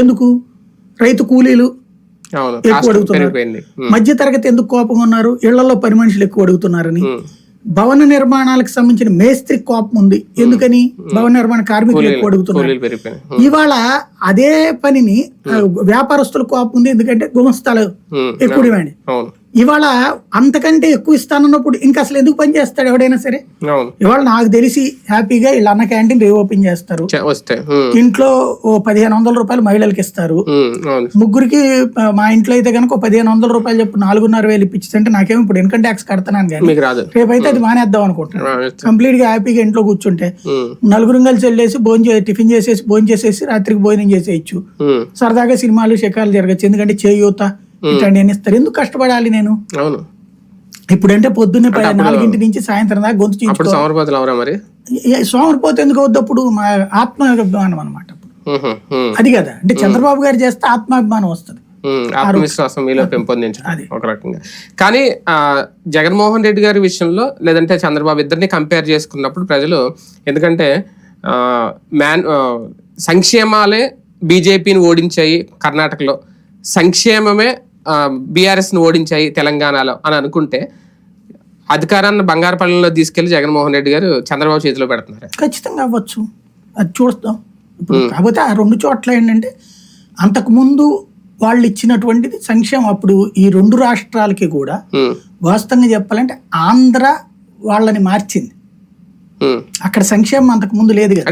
ఎందుకు? రైతు కూలీలు ఎక్కువ అడుగుతున్నారు. మధ్య తరగతి ఎందుకు కోపంగా ఉన్నారు? ఇళ్ళలో పని మనుషులు ఎక్కువ అడుగుతున్నారని. భవన నిర్మాణాలకు సంబంధించిన మేస్త్రి కోపం ఉంది. ఎందుకని? భవన నిర్మాణ కార్మికులు ఎక్కువ అడుగుతున్నారు. ఇవాళ అదే పనిని వ్యాపారస్తుల కోపం ఉంది. ఎందుకంటే గుమస్తాలు ఎక్కువ డిమాండ్. ఇవాళ అంతకంటే ఎక్కువ ఇస్తానన్నప్పుడు ఇంకా అసలు ఎందుకు పని చేస్తాడు ఎవడైనా సరే? ఇవాళ నాకు తెలిసి హ్యాపీగా వీళ్ళ అన్న క్యాంటీన్ రీఓపెన్ చేస్తారు. ఇంట్లో ఓ పదిహేను వందల రూపాయలు మహిళలకు ఇస్తారు. ముగ్గురికి మా ఇంట్లో అయితే కనుక పదిహేను వందల రూపాయలు చెప్పు నాలుగున్నర వేలు ఇప్పించింటే నాకేమో ఇప్పుడు ఇన్కమ్ ట్యాక్స్ కడతాను కానీ రేపైతే అది మానేద్దాం అనుకుంటున్నాను కంప్లీట్గా హ్యాపీగా ఇంట్లో కూర్చుంటే నలుగురు కలిసి వెళ్ళేసి భోజనం టిఫిన్ చేసేసి భోజనం చేసేసి రాత్రికి భోజనం చేసేయచ్చు. సరదాగా సినిమాలు శకాలు జరగచ్చు. ఎందుకంటే చేయూత ఇట్లాంటి ఇస్తారు. ఎందుకు కష్టపడాలి నేను? అవును. ఇప్పుడంటే పొద్దున్నే నాలుగింటి నుంచి సాయంత్రం దాకా గొంతు మరి? సోమరిపోతే ఎందుకు వద్దప్పుడు మా ఆత్మాభిమానం అనమాట అది కదా. అంటే చంద్రబాబు గారు చేస్తే ఆత్మాభిమానం వస్తుంది. ఆత్మవిశ్వాసం మీలో పెంపొందించడం అది. ఒక రకంగా. కానీ జగన్మోహన్ రెడ్డి గారి విషయంలో లేదంటే చంద్రబాబు ఇద్దరిని కంపేర్ చేసుకున్నప్పుడు ప్రజలు ఎందుకంటే మ్యాన్ సంక్షేమాలే బీజేపీని ఓడించాయి కర్ణాటకలో. సంక్షేమమే బీఆర్ఎస్ని ఓడించాయి తెలంగాణలో అని అనుకుంటే అధికారాన్ని బంగారపల్లిలో తీసుకెళ్ళి జగన్మోహన్ రెడ్డి గారు చంద్రబాబు చేతిలో పెడుతున్నారు. ఖచ్చితంగా అవ్వచ్చు. అది చూస్తాం. ఇప్పుడు కాకపోతే ఆ రెండు చోట్ల ఏంటంటే అంతకుముందు వాళ్ళు ఇచ్చినటువంటిది సంక్షేమం. అప్పుడు ఈ రెండు రాష్ట్రాలకి కూడా వాస్తవంగా చెప్పాలంటే ఆంధ్ర వాళ్ళని మార్చింది. అక్కడ సంక్షేమం అంతకు ముందు లేదు కదా.